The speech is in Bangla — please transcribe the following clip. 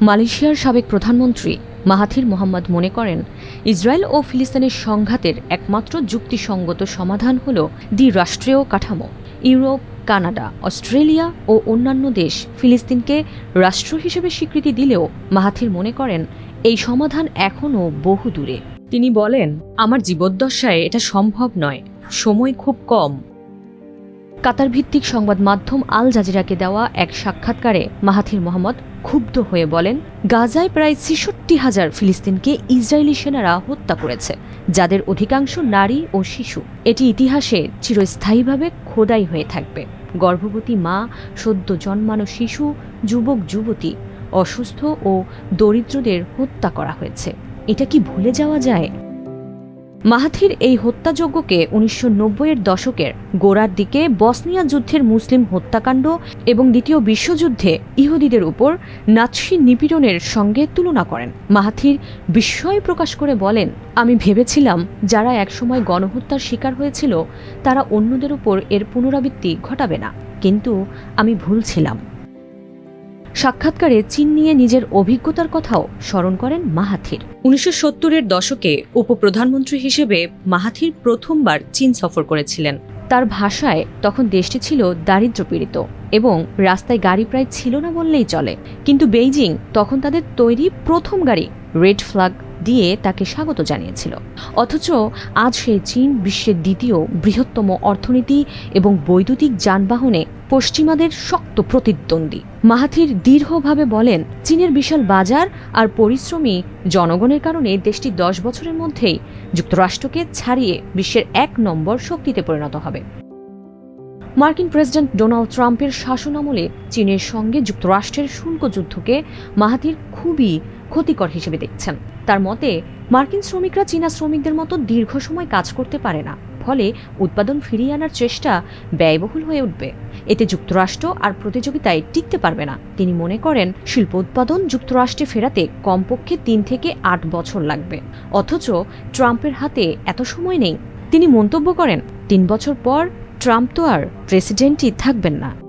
মালয়েশিয়ার সাবেক প্রধানমন্ত্রী মাহাথির মোহাম্মদ মনে করেন, ইসরায়েল ও ফিলিস্তিনের সংঘাতের একমাত্র যুক্তিসঙ্গত সমাধান হল দ্বিরাষ্ট্রীয় কাঠামো। ইউরোপ, কানাডা, অস্ট্রেলিয়া ও অন্যান্য দেশ ফিলিস্তিনকে রাষ্ট্র হিসেবে স্বীকৃতি দিলেও মাহাথির মনে করেন, এই সমাধান এখনও বহু দূরে তিনি বলেন, আমার জীবদ্দশায় এটা সম্ভব নয়। সময় খুব কম। কাতার ভিত্তিক সংবাদ মাধ্যম আল জাজিরাকে দেওয়া এক সাক্ষাৎকারে মাহাথির মোহাম্মদ ক্ষুব্ধ হয়ে বলেন, গাজায় প্রায় ছেষট্টি হাজার ফিলিস্তিনকে ইসরায়েলি সেনারা হত্যা করেছে, যাদের অধিকাংশ নারী ও শিশু। এটি ইতিহাসে চিরস্থায়ীভাবে খোদাই হয়ে থাকবে। গর্ভবতী মা, সদ্য জন্মানো শিশু, যুবক, যুবতী, অসুস্থ ও দরিদ্রদের হত্যা করা হয়েছে। এটা কি ভুলে যাওয়া যায়? মাহাথির এই হত্যাযজ্ঞকে উনিশশো নব্বইয়ের দশকের গোড়ার দিকে বসনিয়া যুদ্ধের মুসলিম হত্যাকাণ্ড এবং দ্বিতীয় বিশ্বযুদ্ধে ইহুদিদের উপর নাৎসি নিপীড়নের সঙ্গে তুলনা করেন। মাহাথির বিস্ময় প্রকাশ করে বলেন, আমি ভেবেছিলাম যারা একসময় গণহত্যার শিকার হয়েছিল, তারা অন্যদের উপর এর পুনরাবৃত্তি ঘটাবে না। কিন্তু আমি ভুল ছিলাম। সাক্ষাৎকারে চীন নিয়ে নিজের অভিজ্ঞতার কথাও স্মরণ করেন মাহাথির। উনিশশো সত্তরের দশকে উপপ্রধানমন্ত্রী হিসেবে মাহাথির প্রথমবার চীন সফর করেছিলেন। তার ভাষায় তখন দেশটি ছিল দারিদ্র্যপীড়িত এবং রাস্তায় গাড়ি প্রায় ছিল না বললেই চলে। কিন্তু বেইজিং তখন তাদের তৈরি প্রথম গাড়ি, রেড ফ্ল্যাগ দিয়ে তাকে স্বাগত জানিয়েছিল। অথচ আজ সেই চীন বিশ্বের দ্বিতীয় বৃহত্তম অর্থনীতি এবং বৈদ্যুতিক যানবাহনে পশ্চিমাদের শক্ত প্রতিদ্বন্দ্বী। মাহাথির দৃঢ়ভাবে বলেন, চীনের বিশাল বাজার আর পরিশ্রমী জনগণের কারণে দেশটি দশ বছরের মধ্যেই যুক্তরাষ্ট্রকে ছাড়িয়ে বিশ্বের এক নম্বর শক্তিতে পরিণত হবে। মার্কিন প্রেসিডেন্ট ডোনাল্ড ট্রাম্পের শাসনামলে চীনের সঙ্গে যুক্তরাষ্ট্রের শুল্ক যুদ্ধকে মাহাথির খুবই ক্ষতিকর হিসেবে দেখছেন। তার মতে, মার্কিন শ্রমিকরা চীনা শ্রমিকদের মতো দীর্ঘ সময় কাজ করতে পারে না, ফলে উৎপাদন ফিরিয়ে আনার চেষ্টা ব্যয়বহুল হয়ে উঠবে। এতে যুক্তরাষ্ট্র আর প্রতিযোগিতায় টিকতে পারবে না। তিনি মনে করেন, শিল্প উৎপাদন যুক্তরাষ্ট্রে ফেরাতে কমপক্ষে তিন থেকে আট বছর লাগবে। অথচ ট্রাম্পের হাতে এত সময় নেই। তিনি মন্তব্য করেন, তিন বছর পর ট্রাম্প তো আর প্রেসিডেন্টই থাকবেন না।